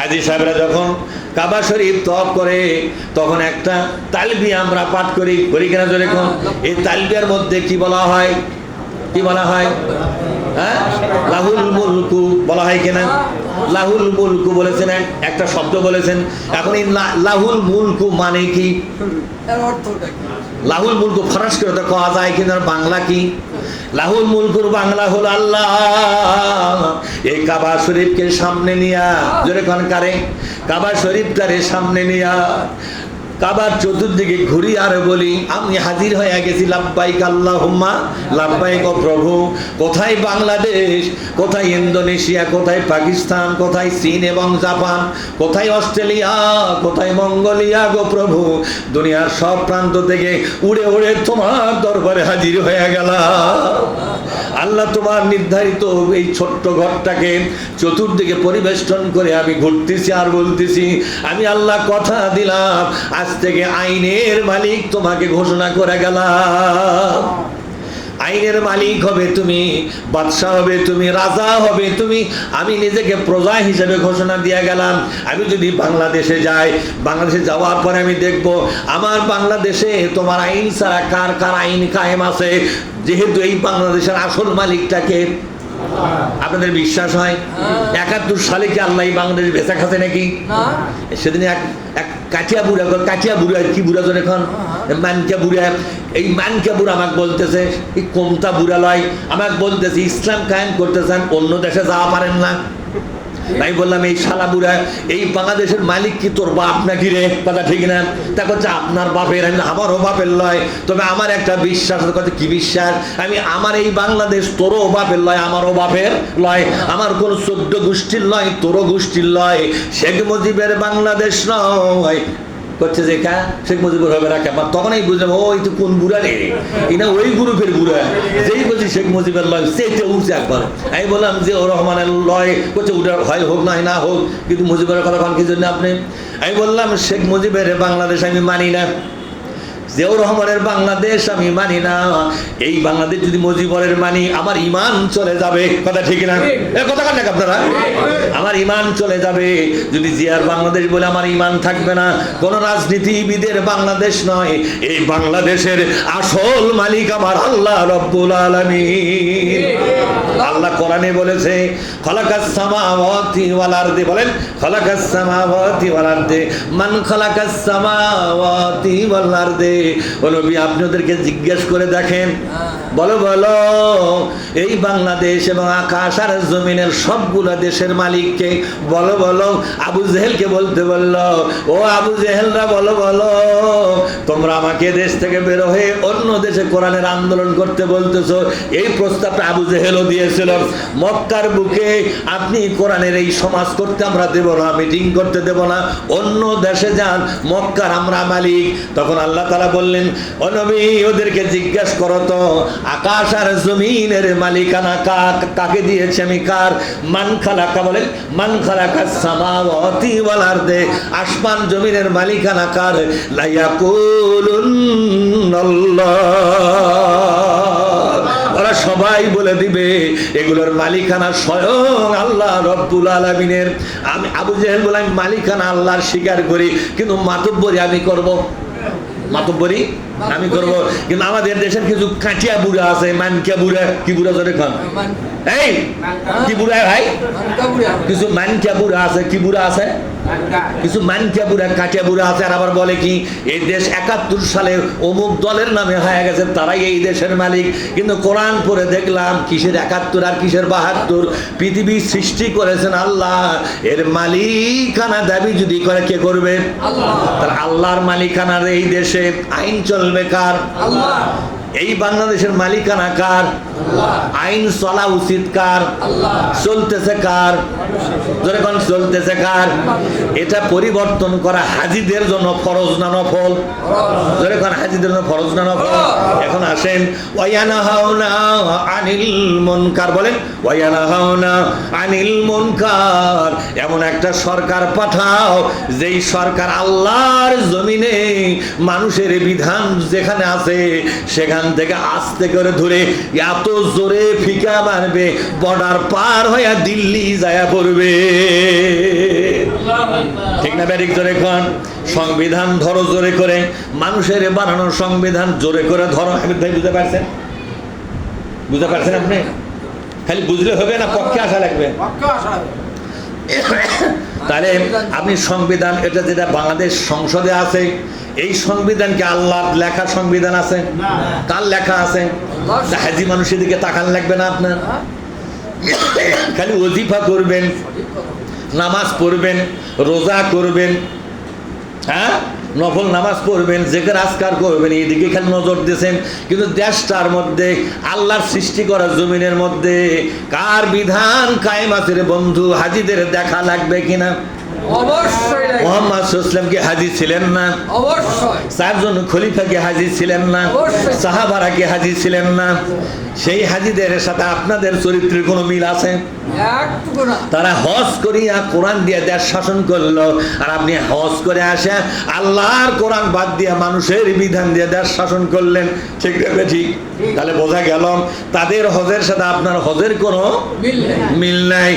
হাজি সাহেবরা যখন কাবা শরীফ তপ করে তখন একটা তালবি আমরা পাঠ করি করি কিনা জোরে কোন? এই তালবিয়ার মধ্যে কি বলা হয়? কি বলা হয়? হ্যাঁ? লাহুল মুলকু বলা হয় কিনা? লাহুল মুলকু বলেছেন একটা শব্দ বলেছেন। এখন এই লাহুল মুলকু মানে কি? লাহুল মুলকু ফরাস করে তো কওয়া যায় কিন্তু আর বাংলা কি? লাহুল মুলকুর বাংলা হল আল্লাহ। এই কাবা শরীফকে সামনে নিয়া, জোরে কোন কারে, কাবা শরীফটারে সামনে নিয়া। কাবার চতুর্দিকে ঘুরি আর বলি, আমি হাজির হয়ে গেছি লাভবাইক আল্লাহ হুম্মা লাভবাইক প্রভু, কোথায় বাংলাদেশ, কোথায় ইন্দোনেশিয়া, কোথায় পাকিস্তান, কোথায় চীন এবং জাপান, কোথায় অস্ট্রেলিয়া, কোথায় মঙ্গোলিয়া গো প্রভু। দুনিয়ার সব প্রান্ত থেকে উড়ে উড়ে তোমার দরবারে হাজির হয়ে গেলাম। আল্লাহ তোমার নির্ধারিত এই ছোট্ট ঘরটাকে চতুর্দিকে পরিবেষ্টন করে আমি ঘুরতেছি আর বলতেছি, আমি আল্লাহ কথা দিলাম, আজ থেকে আইনের মালিক তোমাকে ঘোষণা করে গেলাম। আইনের মালিক হবে তুমি বাদশাহ হবে তুমি রাজা হবে তুমি। আমি নিজেকে প্রজা হিসেবে ঘোষণা দিয়ে গেলাম। আমি যদি বাংলাদেশে যাই বাংলাদেশে যাওয়ার পরে আমি দেখব আমার বাংলাদেশে তোমার আইন ছাড়া কার কার আইন কায়েম আছে? যেহেতু এই বাংলাদেশের আসল মালিকটাকে আপনাদের বিশ্বাস হয়? একাত্তর সালে কি আল্লাহ এই বাংলাদেশ বেচা খাতে নাকি? সেদিন এক এক কাটিয়া বুড়া কাঠিয়া বুড়া কি বুড়া জন এখন? মানকা বুড়া এই মানকা বুড়া আমাকে বলতেছে এই কমতা বুড়া লয় আমাকে বলতেছে ইসলাম কায়েম করতেছেন অন্য দেশে যাওয়া পারেন না। আমি বললাম, এই শালা বুড়া, এই বাংলাদেশের মালিক কি তোর বাপ নাকি রে? কথা ঠিক না। তা আপনার বাপের, আমি আমারও বাপের লয়। তবে আমার একটা বিশ্বাস কথা কি বিশ্বাস? আমি আমার এই বাংলাদেশ তোরও বাপের লয়, আমারও বাপের লয়। আমার কোন চোদ্দ গোষ্ঠীর লয়, তোরও গোষ্ঠীর লয়। শেখ মুজিবের বাংলাদেশ নয়। করছে যে কা, শেখ মুজিবুর হবে রাখে আমার এই বুঝলাম, ও, এই তো কোন বুড়া রে? এটা ওই গ্রুপের বুড়া। যেই বলছি শেখ মুজিবের লয়, সেইটা উঠছে একবার। আমি বললাম যে, ও রহমানের লয়। করছে ওটা হয় হোক নয় না হোক। কিন্তু মুজিবের কথা কি জন্য আপনি? আমি বললাম, শেখ মুজিবের বাংলাদেশ আমি মানি না। জিয়াউর রহমানের বাংলাদেশ আমি মানি না। এই বাংলাদেশ যদি মুজিবরের মানি, আমার ইমান চলে যাবে। কথা ঠিক না? কথা কান আপনারা? আমার ইমান চলে যাবে। যদি জিয়ার বাংলাদেশ বলে আমার ইমান থাকবে না, কোন রাজনীতিবিদের বাংলাদেশ নয়। এই বাংলাদেশের আসল মালিক আমার আল্লাহ রব্বুল আলামিন। আল্লাহ কোরআনে বলেছে, খলাকাস সামাওয়াতি ওয়াল আরদি বলেন, খলাকাস সামাওয়াতি ওয়াল আরদি, মান খলাকাস সামাওয়াতি ওয়াল আরদি। ও নবী আপনি ওদেরকে জিজ্ঞেস করে দেখেন। বলো বলো এই বাংলাদেশ এবং আকাশ আর জমিনের সবগুলো দেশের মালিককে বলো বলো আবু জেহেলকে বলতে বলল ও আবু জেহেলরা বলো বলো তোমরা আমাকে দেশ থেকে বের হয়ে অন্য দেশে কোরআনের আন্দোলন করতে বলতেছো। এই প্রস্তাবটা আবু জেহেলও দিয়েছিল। মক্কার বুকে আপনি কোরআনের এই সমাজ করতে আমরা দেব না মিটিং করতে দেব না। অন্য দেশে যান মক্কার আমরা মালিক। তখন আল্লাহ তালা বললেন ওদেরকে জিজ্ঞাসা করো তো, আকাশ আর জমিনের মালিকানা কাক কাকে দিয়েছে আমি কার বলেন সামাওয়াতি ওয়াল আরদে, আসমান জমিনের মালিকানা কার? লাইয়াকুলুন্নাল্লাহ ওরা সবাই বলে দিবে, এগুলোর মালিকানা স্বয়ং আল্লাহ রব্বুল আলমিনের। আমি আবু জাহেল বলে আমি মালিকানা আল্লাহর স্বীকার করি, কিন্তু মাতব্বরি আমি করব। মাতব্বরি আমি করব। কিন্তু আমাদের দেশের কিছু কাঁচিয়া বুড়া আছে মানকিয়া বুড়া কি বুড়া ধরে খান এই কি বুড়া ভাই? কিছু মানকিয়া বুড়া আছে কি বুড়া আছে? কিছু মানকিয়া বুড়া কাটিয়া বুড়া আছে আর আবার বলে কি এই দেশ একাত্তর সালে অমুক দলের নামে হয়ে গেছে তারাই এই দেশের মালিক। কিন্তু কোরআন পড়ে দেখলাম কিসের একাত্তর আর কিসের বাহাত্তর? পৃথিবী সৃষ্টি করেছেন আল্লাহ। এর মালিকানা দাবি যদি করে কে করবে? আল্লাহ। আল্লাহর মালিকানার এই দেশে আইন চলবে কার? আল্লাহ। এই বাংলাদেশের মালিকানা কার? আইন চলা উচিত কার? চলতেছে কার? যখন চলতেছে কার? এটা পরিবর্তন করা হাজিদের জন্য ফরজ না নফল? যখন হাজিদের জন্য ফরজ না নফল? এখন আসেন ওয়ায়ানা হাওনা আনিল মুনকার বলেন ওয়ায়ানা হাওনা আনিল মুনকার এমন একটা সরকার পাঠাও, যেই সরকার আল্লাহর জমিনে মানুষের বিধান যেখানে আছে, সেখান থেকে আস্তে করে ধরে এত জোরে ফিকা মারবে বর্ডার পার হইয়া দিল্লি যায়া পড়বে। ঠিক না ব্যারিক জোরে কন? সংবিধান ধরো জোরে করে মানুষের বানানো সংবিধান জোরে করে ধরো। বুঝতে পারছেন? বুঝতে পারছেন আপনি? খালি বুঝলে হবে না পক্ষে আসা লাগবে। পাক্কা আশা হবে। তাহলে আপনি সংবিধান, এটা যেটা বাংলাদেশ সংসদে আছে, এই সংবিধান কি আল্লাহ লেখা সংবিধান আছে তার লেখা আছে হাজি মানুষের দিকে তাকান লাগবে না আপনার? খালি ওজিফা করবেন। নামাজ পড়বেন, রোজা করবেন হ্যাঁ নফল নামাজ পড়বেন, জেকের আজকার করবেন, এইদিকে খালি নজর দিয়েছেন কিন্তু দেশটার মধ্যে, আল্লাহর সৃষ্টি করা জমিনের মধ্যে কার বিধান কায়েম আছে বন্ধু হাজিদের দেখা লাগবে কিনা। মোহাম্মদ ইসলাম কি হাজি ছিলেন না। অবশ্যই। চারজন খলিফা কি হাজি ছিলেন না। সাহাবারা কি হাজি ছিলেন না। সেই হাজিদের সাথে আপনাদের চরিত্রের কোনো মিল আছে? তারা হজ করিয়া কোরআন দিয়ে দেশ শাসন করল। আর আপনি হজ করে আসে আল্লাহর কোরআন বাদ দিয়ে মানুষের বিধান দিয়ে দেশ শাসন করলেন। ঠিক রেখে ঠিক? তাহলে বোঝা গেল তাদের হজের সাথে আপনার হজের কোনো মিল নাই।